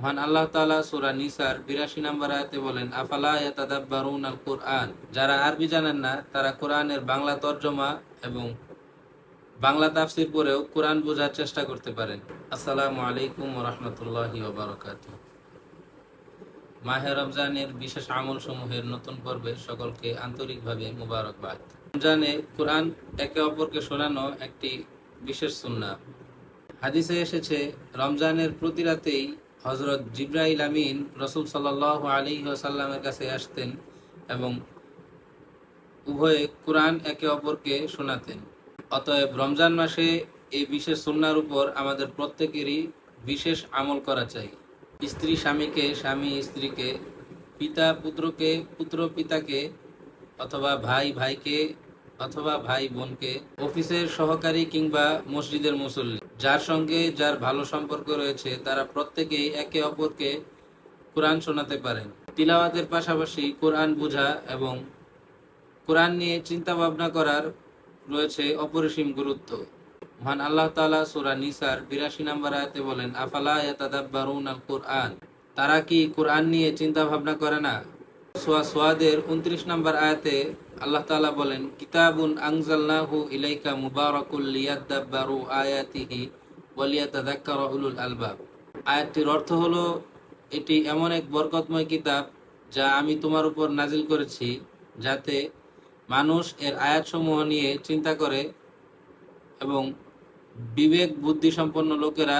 মহান আল্লাহ তাআলা সূরা নিসার 82 নম্বর আয়াতে বলেন আল কুরআন যারা আরবি জানেন না, তারা কোরআনের বাংলা তর্জমা এবং বাংলা তাফসির পড়েও কোরআন বোঝার চেষ্টা করতে পারেন। আসসালামু আলাইকুম রাহমাতুল্লাহি ওয়া বারাকাতুহু। মাহে রমজানের বিশেষ আমল সমূহের নতুন পর্বে সকলকে আন্তরিকভাবে মুবারকবাদ। রমজানে কোরআন একে অপরকে শোনানো একটি বিশেষ সুন্না হাদিসে এসেছে, রমজানের প্রতি রাতেই হজরত জিব্রাইল আমিন রসুল সাল্লাহ আলী সাল্লামের কাছে আসতেন এবং উভয়ে কোরআন একে অপরকে শোনাতেন। অতএব রমজান মাসে এই বিশেষ সুন্নার উপর আমাদের প্রত্যেকেরই বিশেষ আমল করা চাই। স্ত্রী স্বামীকে, স্বামী স্ত্রীকে, পিতা পুত্রকে, পুত্র পিতাকে, অথবা ভাই ভাইকে, অথবা ভাই বোনকে, অফিসের সহকারী কিংবা মসজিদের মুসল্লি। যার সঙ্গে যার ভালো সম্পর্ক রয়েছে, তারা প্রত্যেকেই একে অপরকে কোরআন শোনাতে পারেন। তিলাওয়াতের পাশাপাশি কোরআন বোঝা এবং কোরআন নিয়ে চিন্তা ভাবনা করার রয়েছে অপরিসীম গুরুত্ব। মহান আল্লাহ তাআলা সূরা নিসার 82 নম্বর আয়াতে বলেন, আফালা ইয়াতাদাব্বারুন আল কোরআন? তারা কি কোরআন নিয়ে চিন্তা ভাবনা করে না? সোয়া সোয়াদের 29 নম্বর আয়াতে আল্লাহ তাআলা বলেন, কিতাবুন আনজালনাহু ইলাইকা মুবারাকুল লিয়াদাব্বারু আয়াতিহি ওয়া উলুল আলবাব। আয়াতটির অর্থ হলো, এটি এমন এক বরকতময় কিতাব যা আমি তোমার উপর নাজিল করেছি, যাতে মানুষ এর আয়াতসমূহ নিয়ে চিন্তা করে এবং বিবেক বুদ্ধি সম্পন্ন লোকেরা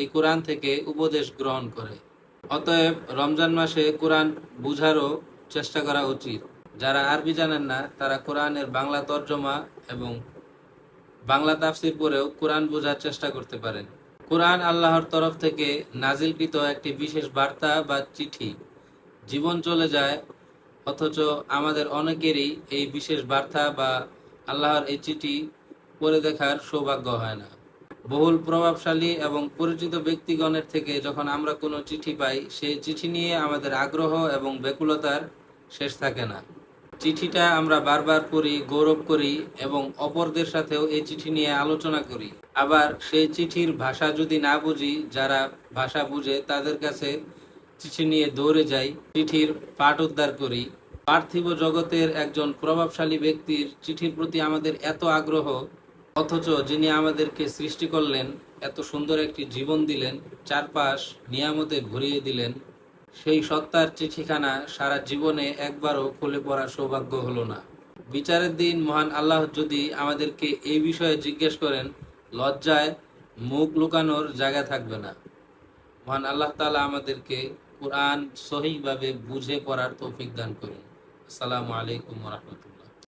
এই কোরআন থেকে উপদেশ গ্রহণ করে। অতএব রমজান মাসে কোরআন বুঝারও চেষ্টা করা উচিত। যারা আরবি জানেন না, তারা কোরআনের বাংলা তর্জমা এবং বাংলা তাফসির পরেও কোরআন বোঝার চেষ্টা করতে পারেন। কোরআন আল্লাহর তরফ থেকে নাজিলকৃত একটি বিশেষ বার্তা বা চিঠি। জীবন চলে যায়, অথচ আমাদের অনেকেরই এই বিশেষ বার্তা বা আল্লাহর এই চিঠি পড়ে দেখার সৌভাগ্য হয় না। বহুল প্রভাবশালী এবং পরিচিত ব্যক্তিগণের থেকে যখন আমরা কোনো চিঠি পাই, সেই চিঠি নিয়ে আমাদের আগ্রহ এবং ব্যাকুলতার শেষ থাকে না। চিঠিটা আমরা বারবার পড়ি, গৌরব করি এবং অপরদের সাথেও এই চিঠি নিয়ে আলোচনা করি। আবার সেই চিঠির ভাষা যদি না বুঝি, যারা ভাষা বুঝে তাদের কাছে চিঠি নিয়ে দৌড়ে যাই, চিঠির পাঠ উদ্ধার করি। পার্থিব জগতের একজন প্রভাবশালী ব্যক্তির চিঠির প্রতি আমাদের এত আগ্রহ অথচ যিনি আমাদেরকে সৃষ্টি করলেন, এত সুন্দর একটি জীবন দিলেন, চারপাশ নিয়ামতে ভরিয়ে দিলেন, সেই সত্তার চিঠিখানা সারা জীবনে একবারও খুলে পড়ার সৌভাগ্য হলো না। বিচারের দিন মহান আল্লাহ যদি আমাদেরকে এই বিষয়ে জিজ্ঞেস করেন, লজ্জায় মুখ লুকানোর জায়গা থাকবে না। মহান আল্লাহ তালা আমাদেরকে কোরআন সহিভাবে বুঝে পড়ার তৌফিক দান করুন। আসসালামু আলাইকুম রহমতুল্লাহ।